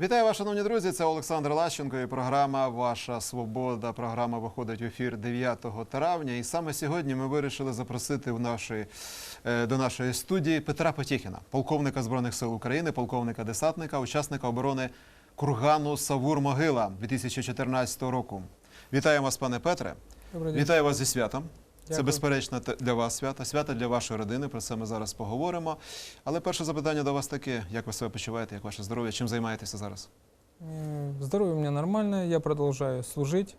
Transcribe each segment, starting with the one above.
Вітаю вас, шановні друзі. Це Олександр Лащенко і програма Ваша Свобода. Програма виходить в ефір 9 травня. І саме сьогодні ми вирішили запросити в нашої, е, до нашої студії Петра Потєхіна, полковника Збройних сил України, полковника десантника, учасника оборони кургану Савур Могила 2014 року. Вітаю вас, пане Петре. Добрий день. Вітаю вас зі святом. Це Дякую. безперечно те- для вас свято, свято для вашої родини. Про це ми зараз поговоримо. Але перше запитання до вас таке: як ви себе почуваєте, як ваше здоров'я? Чим займаєтеся зараз? Э, Здоровье у меня нормальное, я продолжаю служить,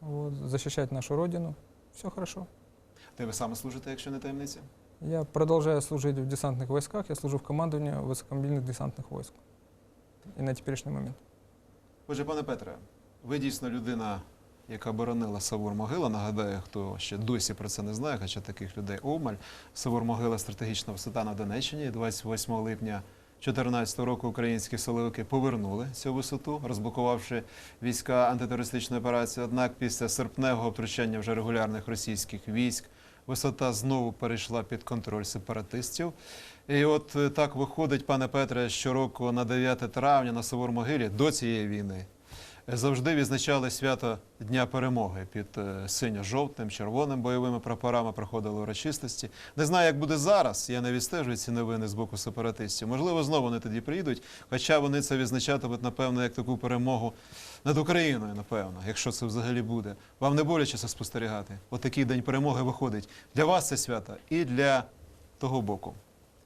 вот, защищать нашу родину. Все хорошо. Де ви саме служите, якщо не таємниця? Я продолжаю служить в десантных войсках, я служу в командовании высокомобильных десантных войск. И на теперешний момент. Отже, пане Петре, ви дійсно людина, яка боронила Савур Могила. Нагадаю, хто ще досі про це не знає, хоча таких людей обмаль. Савур Могила стратегічна висота на Донеччині. 28 липня 2014 року українські силовики повернули цю висоту, розблокувавши війська антитерористичної операції. Однак після серпневого втручання вже регулярних російських військ висота знову перейшла під контроль сепаратистів. І от е, так виходить, пане Петре, щороку на 9 травня на Савур-Могилі до цієї війни завжди відзначали свято Дня перемоги під е, синьо-жовтим, червоним бойовими прапорами проходили урочистості. Не знаю, як буде зараз. Я не відстежую ці новини з боку сепаратистів. Можливо, знову вони тоді приїдуть, хоча вони це відзначатимуть, напевно, як таку перемогу над Україною, напевно, якщо це взагалі буде. Вам не боляче це спостерігати. Отакий день перемоги виходить. Для вас це свято і для того боку.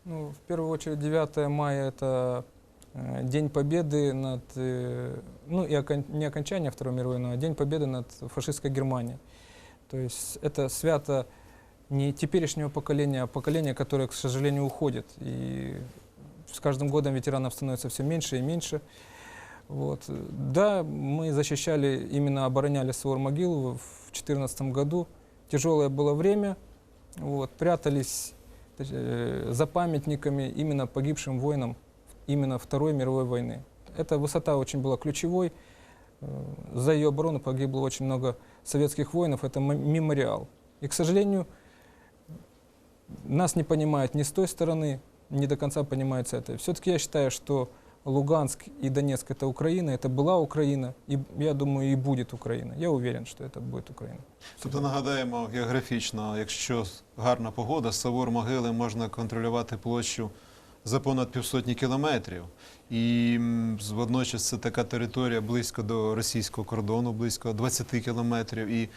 Ну, в первую очередь, 9 мая – это День Победы над, э, ну, и окон- не окончание Второй мировой войны, а День Победы над фашистской Германией. То есть это свято не теперешнего поколения, а поколения, которое, к сожалению, уходит. И с каждым годом ветеранов становится все меньше и меньше. Вот. Да, мы защищали, именно обороняли Суор могилу в 2014 году. Тяжелое было время, вот, прятались э, за памятниками именно погибшим воинам именно Второй мировой войны. Эта высота очень была ключевой. Э, За ее оборону погибло очень много советских воинов. Это м- мемориал. И, к сожалению, нас не понимают ни с той стороны, не до конца понимают с этой. Все-таки я считаю, что Луганск и Донецк это Украина, это была Украина, и я думаю, и будет Украина. Я уверен, что это будет Украина. Тобто нагадаємо географічно, якщо гарна погода, з Савур могили можна контролювати площу за понад півсотні кілометрів. І водночас це така територія близько до російського кордону, близько 20 кілометрів. І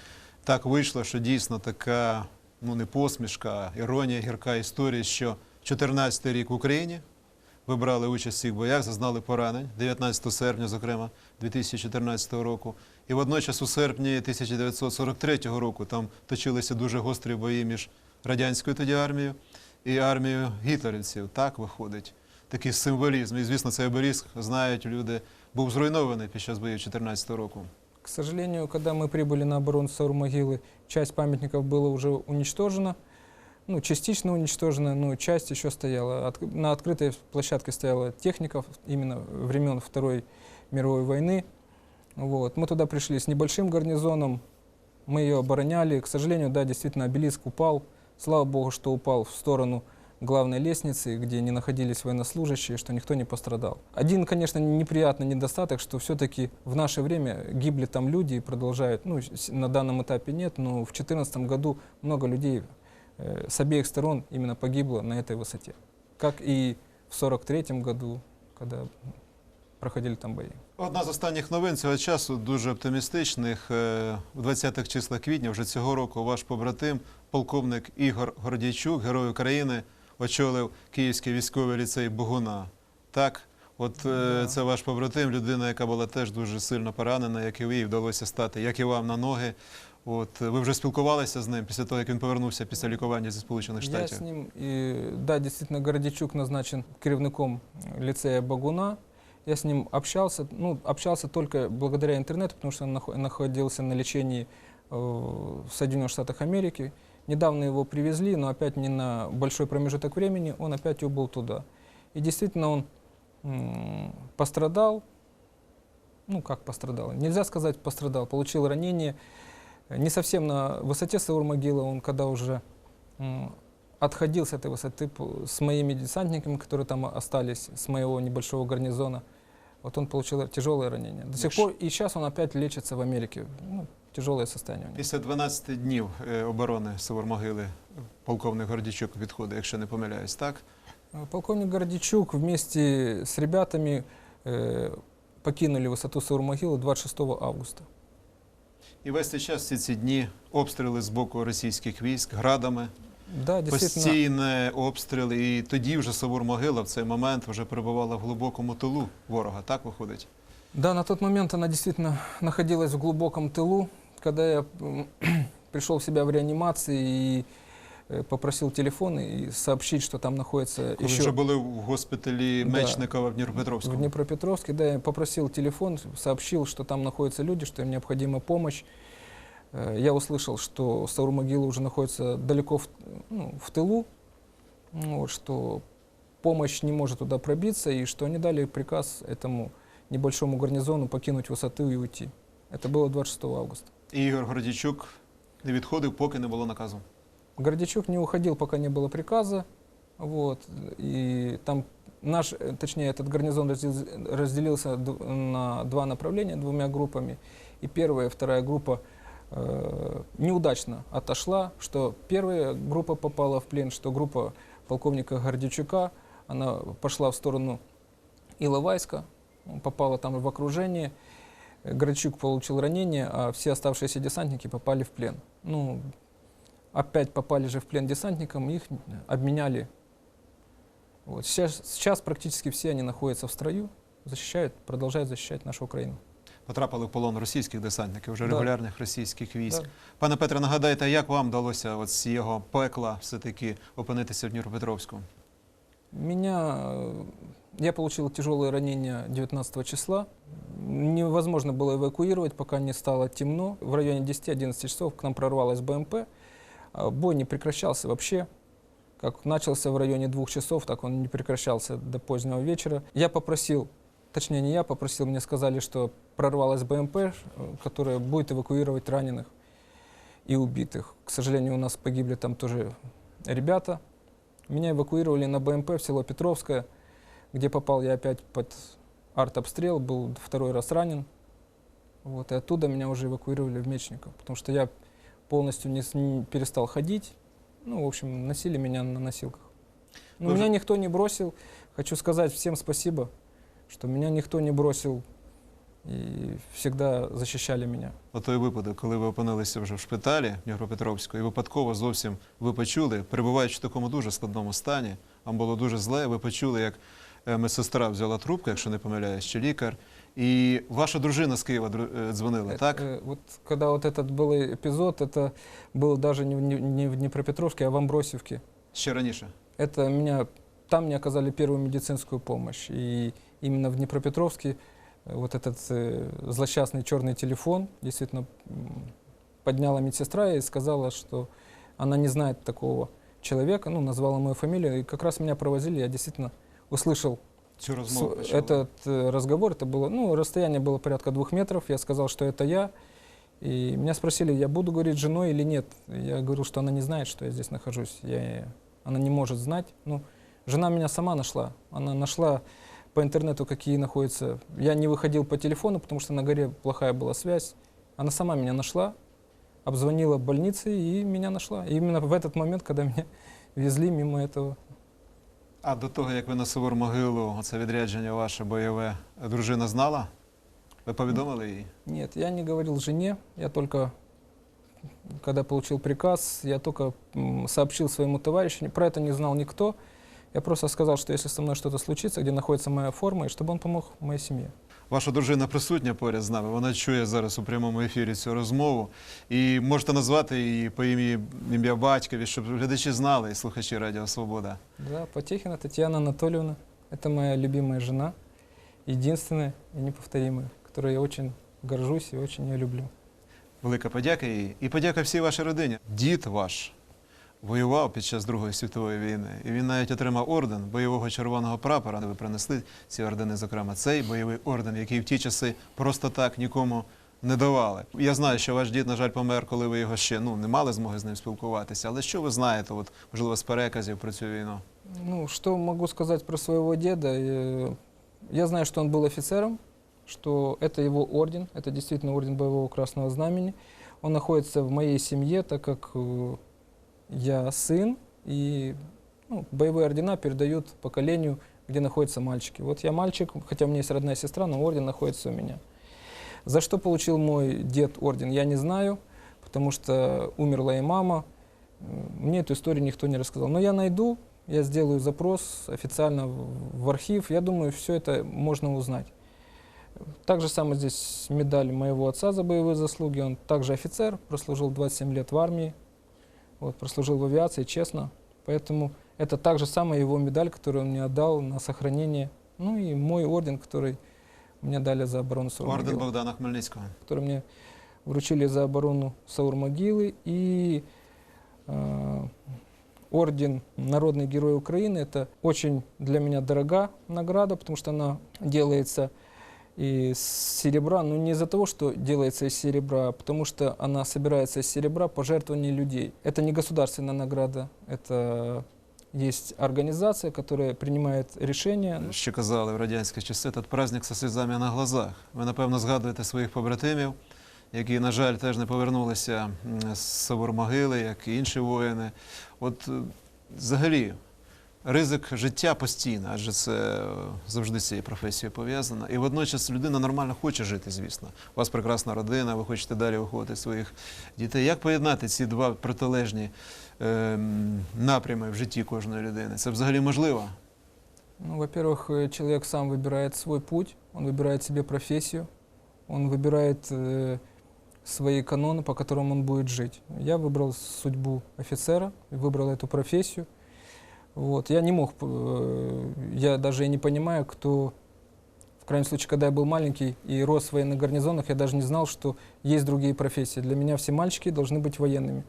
так вийшло, що дійсно така ну не посмішка, а іронія, гірка історія, що 14-й рік в Україні. Ви брали участь в цих боях, зазнали поранень 19 серпня, зокрема 2014 року. І водночас у серпні 1943 року там точилися дуже гострі бої між радянською тоді армією і армією гітлерівців. Так виходить такий символізм. І звісно, цей обеліск, знають люди, був зруйнований під час боїв 2014 року. К сожалению, когда мы прибыли на оборону Саур-могилы, часть памятников была уже уничтожена, ну, частично уничтожена, но часть еще стояла. От- на открытой площадке стояла техника именно времен Второй мировой войны. Вот. Мы туда пришли с небольшим гарнизоном, мы ее обороняли. К сожалению, да, действительно, обелиск упал. Слава богу, что упал в сторону главной лестницы, где не находились военнослужащие, что никто не пострадал. Один, конечно, неприятный недостаток, что все-таки в наше время гибли там люди и продолжают, ну, с- на данном этапе нет, но в 2014 году много людей э, с обеих сторон именно погибло на этой высоте. Как и в 43 году, когда проходили там бои. Одна з останніх новин цього часу дуже оптимістичних. Е, У 20-х числах квітня вже цього року ваш побратим, полковник Ігор Гордійчук, герой України, очолив Київський військовий ліцей Богуна. Так, от е, Да. це ваш побратим, людина, яка була теж дуже сильно поранена, як і ви, і вдалося стати, як і вам на ноги. От е, ви вже спілкувалися з ним після того, як він повернувся після лікування зі Сполучених штатів. Я с ним, и, да, действительно, Городичук назначен керівником лицея Багуна. Я с ним общался, ну, общался только благодаря интернету, потому что он находился на лечении э, в Соединенных Штатах Америки. Недавно его привезли, но опять не на большой промежуток времени, он опять убыл туда. И действительно он пострадал, ну как пострадал, нельзя сказать пострадал, получил ранение, не совсем на высоте Саур-могилы, он когда уже отходил с этой высоты с моими десантниками, которые там остались, с моего небольшого гарнизона. Вот он получил тяжелое ранение. До сих пор, и сейчас он опять лечится в Америке. Ну, тяжелое состояние у него. Після 12 днів е, оборони Савур-Могили полковник Гордічук відходить, якщо не помиляюсь, так? Э, Полковник Гордичук вместе с ребятами э, покинули высоту Саурмогилы 26 августа. І весь цей час, всі ці дні, обстріли з боку російських військ, градами, Да, действительно. постійні обстріли. І тоді вже Савур-Могила в цей момент вже перебувала в глибокому тилу ворога, так виходить? Да, на тот момент она действительно находилась в глубоком тылу. Когда я м, пришел в себя в реанимации и э, попросил телефон и сообщить, что там находится Коли еще вже були в госпіталі Да. Мечникова в в Дніпропетровську. Днепропетровске, да, я попросил телефон, сообщил, что там находятся люди, что им необходима помощь. Э, Я услышал, что Саурмогила уже находится далеко в, ну, в тылу, ну, вот, что помощь не может туда пробиться, и что они дали приказ этому небольшому гарнизону покинуть высоту и уйти. Это было 26 августа. І Ігор Гордічук не відходив, поки не було наказу. Гордичук не уходил, пока не было приказа. Вот, и там наш, э, точнее, этот гарнизон раздел- разделился д- на два направления, двумя группами. И первая и вторая группа э, неудачно отошла, что первая группа попала в плен, что группа полковника Гордичука, она пошла в сторону Иловайска, попала там в окружение. Гордичук получил ранение, а все оставшиеся десантники попали в плен. Ну, опять попали же в плен десантникам, их обменяли. Вот. Сейчас, сейчас практически все они находятся в строю, защищают, продолжают защищать нашу Украину. Потрапили в полон російських десантників, вже Да. регулярних російських військ. Да. Пане Петре, нагадайте, як вам вдалося от з цього пекла все-таки опинитися в Дніпропетровську? Меня, я получил тяжелое ранение 19 числа. Невозможно было эвакуировать, пока не стало темно. В районе 10-11 часов к нам прорвалась БМП. А Бой не прекращался вообще. Как начался в районе двух часов, так он не прекращался до позднего вечера. Я попросил, точнее не я попросил, мне сказали, что прорвалась БМП, э, которая будет эвакуировать раненых и убитых. К сожалению, у нас погибли там тоже ребята. Меня эвакуировали на БМП в село Петровское, где попал я опять под артобстрел, был второй раз ранен. Вот, и оттуда меня уже эвакуировали в Мечников, потому что я полностью не, с- не перестал ходить. Ну, в общем, носили меня на носилках. Но Вы меня же- никто не бросил. Хочу сказать всем спасибо, что меня никто не бросил и всегда защищали меня. От той випадок, коли ви опинилися вже в шпиталі Дніпропетровську, і випадково зовсім ви почули, перебуваючи в такому дуже складному стані, вам було дуже зле, ви почули, як е, медсестра взяла трубку, якщо не помиляюсь, чи лікар, і ваша дружина з Києва дру- е, дзвонила, Э, так? э, вот когда вот этот был эпизод, это было даже не в, не- не в Днепропетровске, а в Амбросевке. Ще раніше. Это меня, там мне оказали первую медицинскую помощь. И именно в Днепропетровске э, вот этот э, злосчастный черный телефон действительно м, подняла медсестра и сказала, что она не знает такого человека, ну, назвала мою фамилию, и как раз меня провозили, я действительно услышал почули. этот э, разговор, это было, ну, расстояние было порядка двух метров, я сказал, что это я, и меня спросили, я буду говорить с женой или нет. Я говорил, что она не знает, что я здесь нахожусь, я, она не может знать. Ну, жена меня сама нашла, она нашла по интернету, какие находятся. Я не выходил по телефону, потому что на горе плохая была связь. Она сама меня нашла, обзвонила больницы и меня нашла. И именно в этот момент, когда меня везли мимо этого А до того, як ви на Сувор могилу, оце відрядження ваше бойове, дружина знала? Ви повідомили їй? Нет, я не говорил жене, я только, когда получил приказ, я только сообщил своему товарищу, про это не знал никто. Я просто сказал, что если со мной что-то случится, где находится моя форма, и чтобы он помог моей семье. Ваша дружина присутня поряд з нами. Вона чує зараз у прямому ефірі цю розмову. І можете назвати її по ім'я батькові, щоб глядачі знали і слухачі Радіо Свобода. Да, Потехина Татьяна Анатольевна, это моя любимая жена, единственная и неповторимая, которой я очень горжусь и очень ее люблю. Велика подяка їй. І подяка всій вашій родині. Дід ваш воював під час Другої світової війни. І він навіть отримав орден бойового червоного прапора. Ви принесли ці ордени, зокрема, цей бойовий орден, який в ті часи просто так нікому не давали. Я знаю, що ваш дід, на жаль, помер, коли ви його ще ну, не мали змоги з ним спілкуватися. Але що ви знаєте, от, можливо, з переказів про цю війну? Ну, что могу сказать про своего деда? Э, Я знаю, что он был офицером, что это его орден, это действительно орден боевого красного знамени. Он находится в моей семье, так как э, я сын, и ну, боевые ордена передают поколению, где находятся мальчики. Вот я мальчик, хотя у меня есть родная сестра, но орден находится у меня. За что получил мой дед орден, я не знаю, потому что умерла и мама. Мне эту историю никто не рассказал. Но я найду, я сделаю запрос официально в архив. Я думаю, все это можно узнать. Так же самое здесь медаль моего отца за боевые заслуги. Он также офицер, прослужил 27 лет в армии, вот, прослужил в авиации, честно. Поэтому это также самая его медаль, которую он мне отдал на сохранение. Ну и мой орден, который мне дали за оборону Орден Саурмогилы, Богдана Хмельницького. который мне вручили за оборону Саурмогилы. И э, орден Народный Герой Украины. Это очень для меня дорога награда, потому что она делается из серебра, но не из-за того, что делается из серебра, а потому что она собирается из серебра пожертвований людей. Это не государственная награда, это есть организация, которая принимает решения. Ще казали в радянські часи, тут праздник со сльозами на глазах. Ви, напевно, згадуєте своїх побратимів, які, на жаль, теж не повернулися з Савурмогили, як і інші воїни. От е, взагалі, ризик життя постійно, адже це е, завжди з цією професією пов'язано. І водночас людина нормально хоче жити, звісно. У вас прекрасна родина, ви хочете далі виховувати своїх дітей. Як поєднати ці два протилежні ем, напрями в житті кожної людини? Це взагалі можливо? Ну, во-первых, э, человек сам выбирает свой путь, он выбирает себе профессию, он выбирает э, свои каноны, по которым он будет жить. Я выбрал судьбу офицера, выбрал эту профессию. Вот. Я не мог, э, я даже и не понимаю, кто, в крайнем случае, когда я был маленький и рос в военных гарнизонах, я даже не знал, что есть другие профессии. Для меня все мальчики должны быть военными.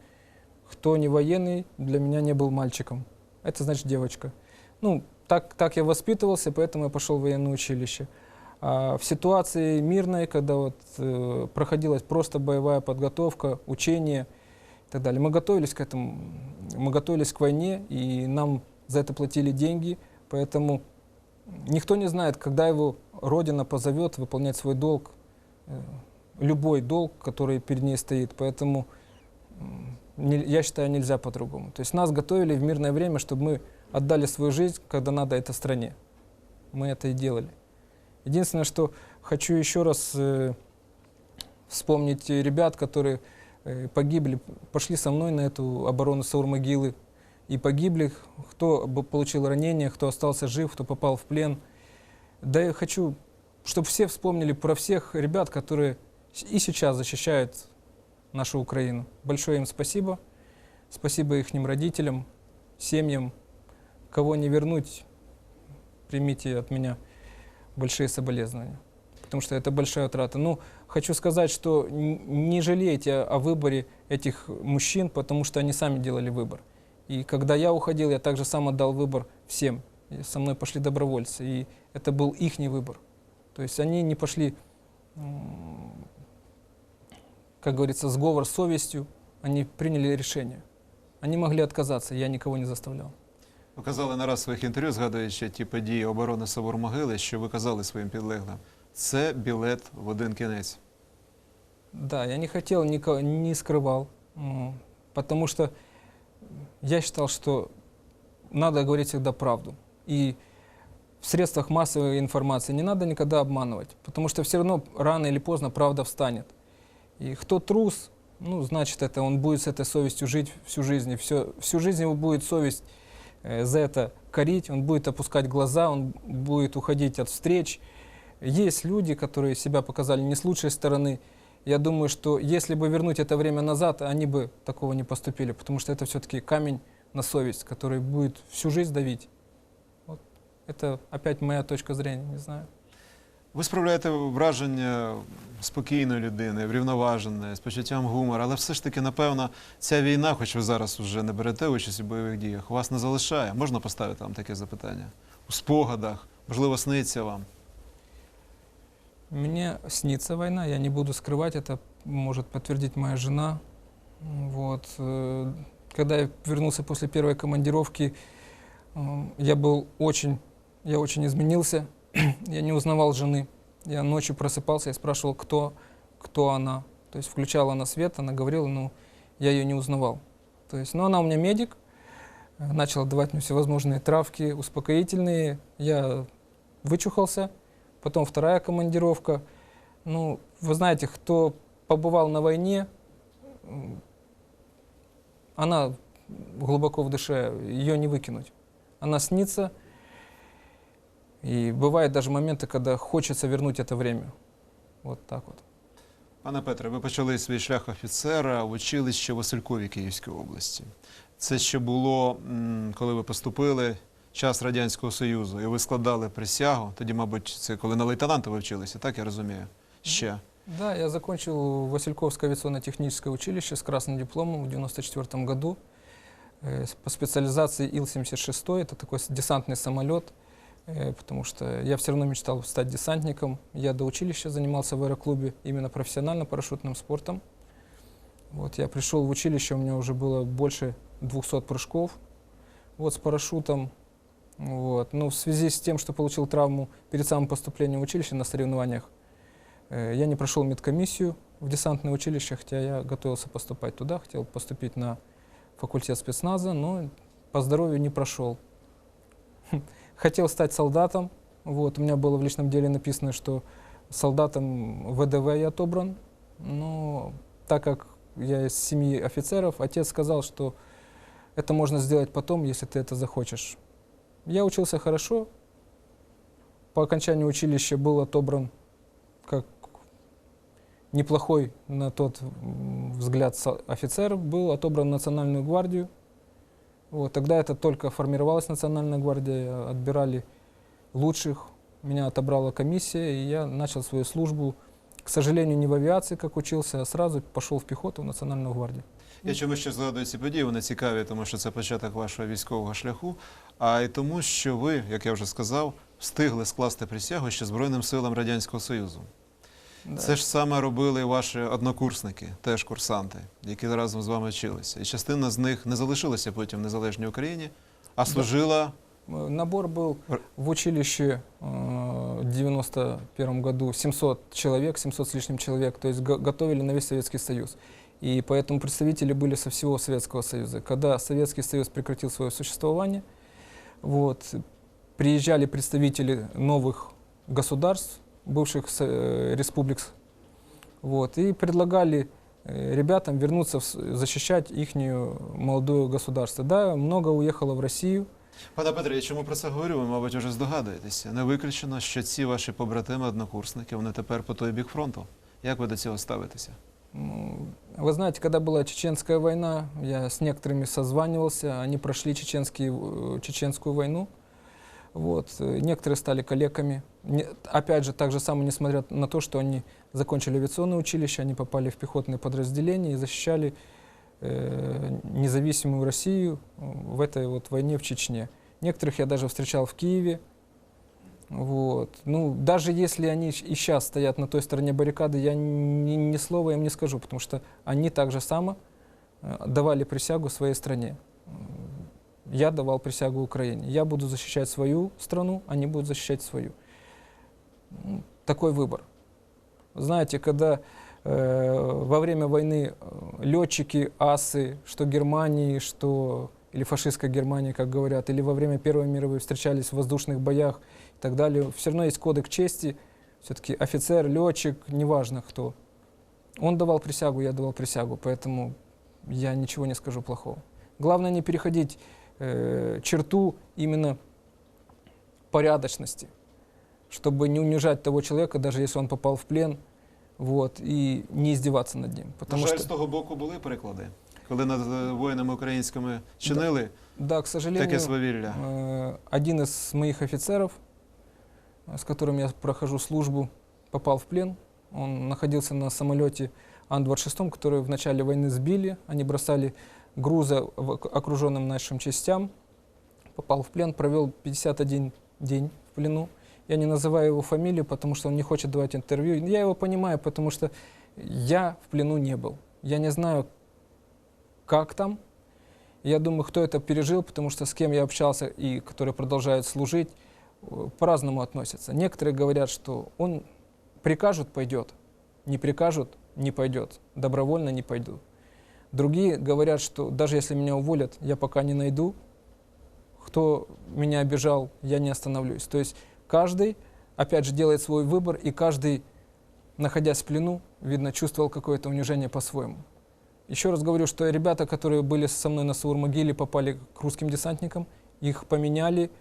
Кто не военный, для меня не был мальчиком. Это значит девочка. Ну, так, так я воспитывался, поэтому я пошел в военное училище. А в ситуации мирной, когда вот, э, проходилась просто боевая подготовка, учение и так далее, мы готовились к этому, мы готовились к войне, и нам за это платили деньги, поэтому никто не знает, когда его Родина позовет выполнять свой долг, э, любой долг, который перед ней стоит. Поэтому я считаю, нельзя по-другому. То есть нас готовили в мирное время, чтобы мы отдали свою жизнь, когда надо это стране. Мы это и делали. Единственное, что хочу еще раз э, вспомнить ребят, которые э, погибли, пошли со мной на эту оборону Саурмогилы и погибли, кто получил ранения, кто остался жив, кто попал в плен. Да я хочу, чтобы все вспомнили про всех ребят, которые и сейчас защищают нашу Украину. Большое им спасибо. Спасибо их родителям, семьям. Кого не вернуть, примите от меня большие соболезнования. Потому что это большая утрата. Ну, хочу сказать, что не жалейте о выборе этих мужчин, потому что они сами делали выбор. И когда я уходил, я также сам отдал выбор всем. И со мной пошли добровольцы. И это был их выбор. То есть они не пошли, м, как говорится, сговор с совестью. Они приняли решение. Они могли отказаться, я никого не заставлял. Ви казали не раз в своїх інтерв'ю, згадуючи ті події оборони Савур-Могили, що ви казали своїм підлеглим. Це білет в один кінець. Да, я не хотел, нико- не скрывал, м, потому что я считал, что надо говорить всегда правду. И в средствах массовой информации не надо никогда обманывать, потому что все равно рано или поздно правда встанет. И кто трус, ну, значит, это он будет с этой совестью жить всю жизнь. И все, всю жизнь его будет совесть э, за это корить, он будет опускать глаза, он будет уходить от встреч. Есть люди, которые себя показали не с лучшей стороны. Я думаю, что если бы вернуть это время назад, они бы такого не поступили, потому что это все-таки камень на совесть, который будет всю жизнь давить. Вот. Это опять моя точка зрения, не знаю. Ви справляєте враження спокійної людини, врівноваженої, з почуттям гумору, але все ж таки, напевно, ця війна, хоч ви зараз вже не берете участь у бойових діях, вас не залишає. Можна поставити вам таке запитання? У спогадах, можливо, сниться вам. Мне снится война, я не буду скрывать, это может подтвердить моя жена. Вот. э, Когда я вернулся после первой командировки, э, я был очень, я очень изменился, я не узнавал жены. Я ночью просыпался, я спрашивал, кто, кто она. То есть включала она свет, она говорила, но я ее не узнавал. То есть, ну, она у меня медик, э, начала давать мне всевозможные травки, успокоительные. Я вычухался. Потом вторая командировка. Ну, вы знаете, кто побывал на войне, м, она глубоко в душе, ее не выкинуть. Она снится, и бывают даже моменты, когда хочется вернуть это время. Вот так вот. Пане Петре, ви почали свій шлях офіцера в училищі в Василькові Київської області. Це ще було, м, коли ви поступили, час Радянського Союзу, і ви складали присягу. Тоді, мабуть, це коли на лейтенанта ви вчилися, так я розумію? Ще. Да, я закончил Васильковское авиационно-техническое училище с красным дипломом в 94 году э, с- по специализации Ил-76. Это такой с- десантный самолет, э, потому что я все равно мечтал стать десантником. Я до училища занимался в аэроклубе именно профессионально парашютным спортом. Вот, я пришел в училище, у меня уже было больше 200 прыжков вот, с парашютом. Вот. Но в связи с тем, что получил травму перед самым поступлением в училище на соревнованиях, Э, Я не прошел медкомиссию в десантное училище, хотя я готовился поступать туда, хотел поступить на факультет спецназа, но по здоровью не прошел. Хотел стать солдатом. Вот, у меня было в личном деле написано, что солдатом ВДВ я отобран. Но так как я из семьи офицеров, отец сказал, что это можно сделать потом, если ты это захочешь. Я учился хорошо. По окончанию училища был отобран как неплохой на тот взгляд офицер, был отобран в Национальную гвардию. Вот, тогда это только формировалась Национальная гвардия, отбирали лучших. Меня отобрала комиссия, и я начал свою службу, к сожалению, не в авиации, как учился, а сразу пошел в пехоту в Национальную гвардию. Я чому ще згадую ці події, вони цікаві, тому що це початок вашого військового шляху, а й тому, що ви, як я вже сказав, встигли скласти присягу ще Збройним силам Радянського Союзу. Да. Це ж саме робили і ваші однокурсники, теж курсанти, які разом з вами вчилися. І частина з них не залишилася потім в незалежній Україні, а служила Э, Набор был Р- в училище э, в 91 году 700 человек, 700 с лишним человек, то есть го- готовили на весь Советский Союз. И поэтому представители были со всего Советского Союза. Когда Советский Союз прекратил свое существование, вот, приезжали представители новых государств, бывших со- э, республик, вот, и предлагали э, ребятам вернуться, в с- защищать их молодое государство. Да, много уехало в Россию, Пане Петре, я чому про це говорю? Ви, мабуть, вже здогадуєтеся. Не виключено, що ці ваші побратими, однокурсники, вони тепер по той бік фронту. Як ви до цього ставитеся? Ну, Вы знаете, когда была чеченская война, я с некоторыми созванивался, они прошли чеченские, э, чеченскую войну. Вот. э, Некоторые стали коллегами. Не- опять же, так же самое, несмотря на то, что они закончили авиационное училище, они попали в пехотные подразделения и защищали э, независимую Россию э, в этой вот войне в Чечне. Некоторых я даже встречал в Киеве. Вот. Ну, даже если они и сейчас стоят на той стороне баррикады, я ни, ни слова им не скажу, потому что они так же само э, давали присягу своей стране. Я давал присягу Украине. Я буду защищать свою страну, они будут защищать свою. Такой выбор. Знаете, когда э, во время войны э, летчики, асы, что Германии, что или фашистской Германии, как говорят, или во время Первой мировой встречались в воздушных боях и так далее, все равно есть кодекс чести, все-таки офицер, летчик, неважно кто. Он давал присягу, я давал присягу, поэтому я ничего не скажу плохого. Главное не переходить э, черту именно порядочности, чтобы не унижать того человека, даже если он попал в плен, вот, и не издеваться над ним. На Потому жаль, что, з того боку були приклади, коли над е, воїнами українськими чинили да, к сожалению, таке свавілля. Э, Один из моих офицеров, э, с которым я прохожу службу, попал в плен. Он находился на самолете Ан-26, который в начале войны сбили. Они бросали ок- окруженным нашим частям. Попал в плен, провел 51 день в плену. Я не называю его фамилию, потому что он не хочет давать интервью. Я его понимаю, потому что я в плену не был. Я не знаю, как там, я думаю, кто это пережил, потому что с кем я общался и которые продолжают служить, по-разному относятся. Некоторые говорят, что он прикажут, пойдет, не прикажут, не пойдет, добровольно не пойду. Другие говорят, что даже если меня уволят, я пока не найду, кто меня обижал, я не остановлюсь. То есть каждый, опять же, делает свой выбор, и каждый, находясь в плену, видно, чувствовал какое-то унижение по-своему. Еще раз говорю, что ребята, которые были со мной на Саур-могиле, попали к русским десантникам, их поменяли,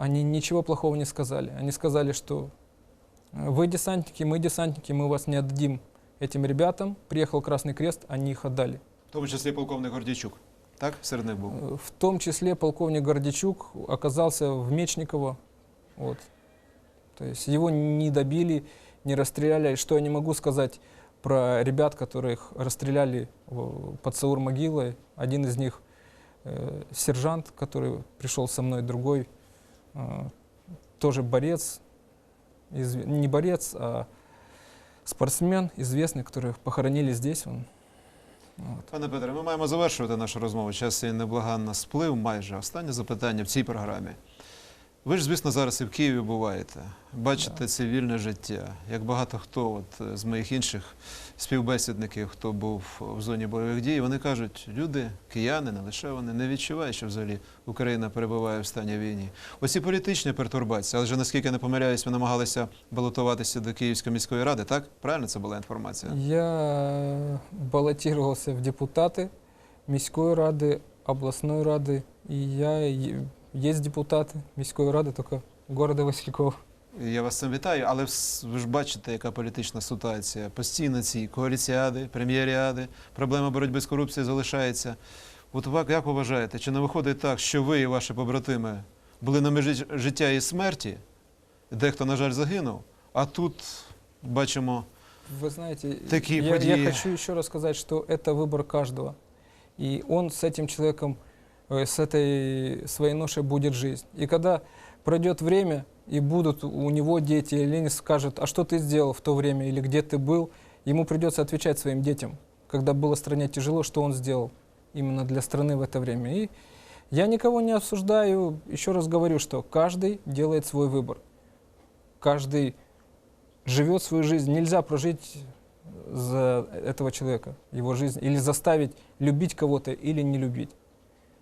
они ничего плохого не сказали. Они сказали, что э, вы десантники, мы десантники, мы вас не отдадим этим ребятам. Приехал Красный Крест, они их отдали. В тому числі полковник Гордійчук. Так, них був. Э, В том числе полковник Гордичук оказался в Мечниково. Вот. То есть его не добили, не расстреляли. Что я не могу сказать про ребят, которых расстреляли под Саур-могилой. Один из них э, сержант, который пришел со мной, другой тоже борец, изв- не борец, а спортсмен известный, которых похоронили здесь. Он, вот. Пане Петре, ми маємо завершувати нашу розмову. Час її неблаганно сплив майже. Останнє запитання в цій програмі. Ви ж, звісно, зараз і в Києві буваєте, бачите цивільне життя. Як багато хто от, з моїх інших співбесідників, хто був в зоні бойових дій, вони кажуть, люди, кияни, не лише вони, не відчувають, що взагалі Україна перебуває в стані війні. Оці політичні пертурбації, але ж наскільки я не помиляюсь, ви намагалися балотуватися до Київської міської ради, так? Правильно це була інформація? Я баллотировался в депутаты міської ради, областной рады, и я е- есть депутаты міської ради, только города Василькова. Я вас з цим вітаю, але вс- ви ж бачите, яка політична ситуація. Постійно ці коаліціади, прем'єріади, проблема боротьби з корупцією залишається. От ви- як ви вважаєте, чи не виходить так, що ви і ваші побратими були на межі ж- життя і смерті? Дехто, на жаль, загинув, а тут бачимо, Вы знаете, Такие я, я подеи. хочу еще раз сказать, что это выбор каждого. И он с этим человеком, э, с этой своей ношей будет жизнь. И когда пройдет время, и будут у него дети, или они скажут, а что ты сделал в то время, или где ты был, ему придется отвечать своим детям, когда было стране тяжело, что он сделал именно для страны в это время. И я никого не осуждаю, еще раз говорю, что каждый делает свой выбор. Каждый живет свою жизнь. Нельзя прожить за этого человека, его жизнь, или заставить любить кого-то или не любить.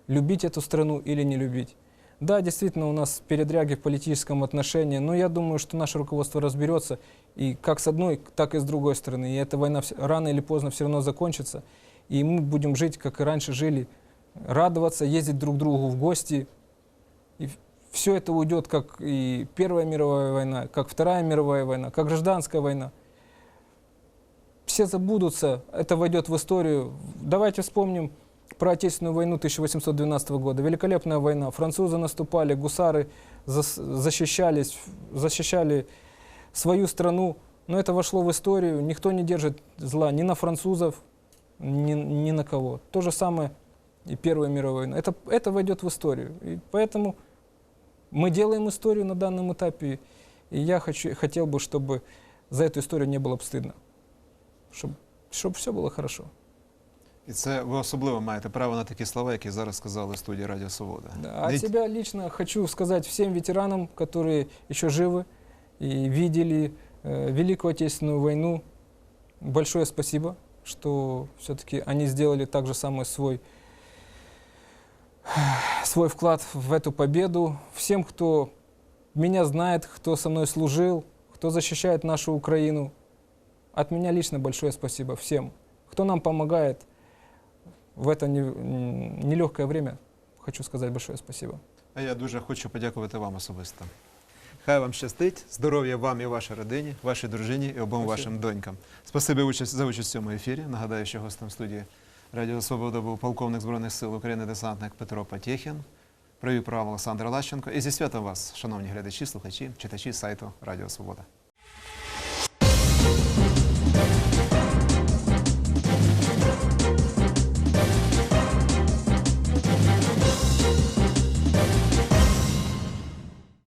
Любить эту страну или не любить. Да, действительно, у нас передряги в политическом отношении, но я думаю, что наше руководство разберется и как с одной, так и с другой стороны. И эта война рано или поздно все равно закончится. И мы будем жить, как и раньше жили, радоваться, ездить друг к другу в гости. И все это уйдет, как и Первая мировая война, как Вторая мировая война, как гражданская война. Все забудутся, это войдет в историю. Давайте вспомним про Отечественную войну 1812 года. Великолепная война. Французы наступали, гусары защищались, защищали свою страну. Но это вошло в историю. Никто не держит зла ни на французов, ни, ни на кого. То же самое и Первая мировая война. Это, это войдет в историю. И поэтому мы делаем историю на данном этапе. И я хочу, хотел бы, чтобы за эту историю не было бы стыдно. Чтобы, чтобы все было хорошо. і це ви особливо маєте право на такі слова, які зараз сказали в студії Радіо Свобода. Да. А от Не- себя лично хочу сказать всем ветеранам, которые еще живы и видели э, Великую Отечественную войну, большое спасибо, что все-таки они сделали так же самое свой, свой вклад в эту победу. Всем, кто меня знает, кто со мной служил, кто защищает нашу Украину, от меня лично большое спасибо всем. Кто нам помогает в это не- нелегкое время, хочу сказать большое спасибо. А я дуже хочу подякувати вам особисто. Хай вам щастить, здоров'я вам і вашій родині, вашій дружині і обом вашим донькам. Спасибі участь, за участь в цьому ефірі. Нагадаю, що гостем студії Радіо Свобода був полковник Збройних сил України, десантник Петро Патєхін, провів право Олександр Лащенко. І зі святом вас, шановні глядачі, слухачі, читачі сайту Радіо Свобода.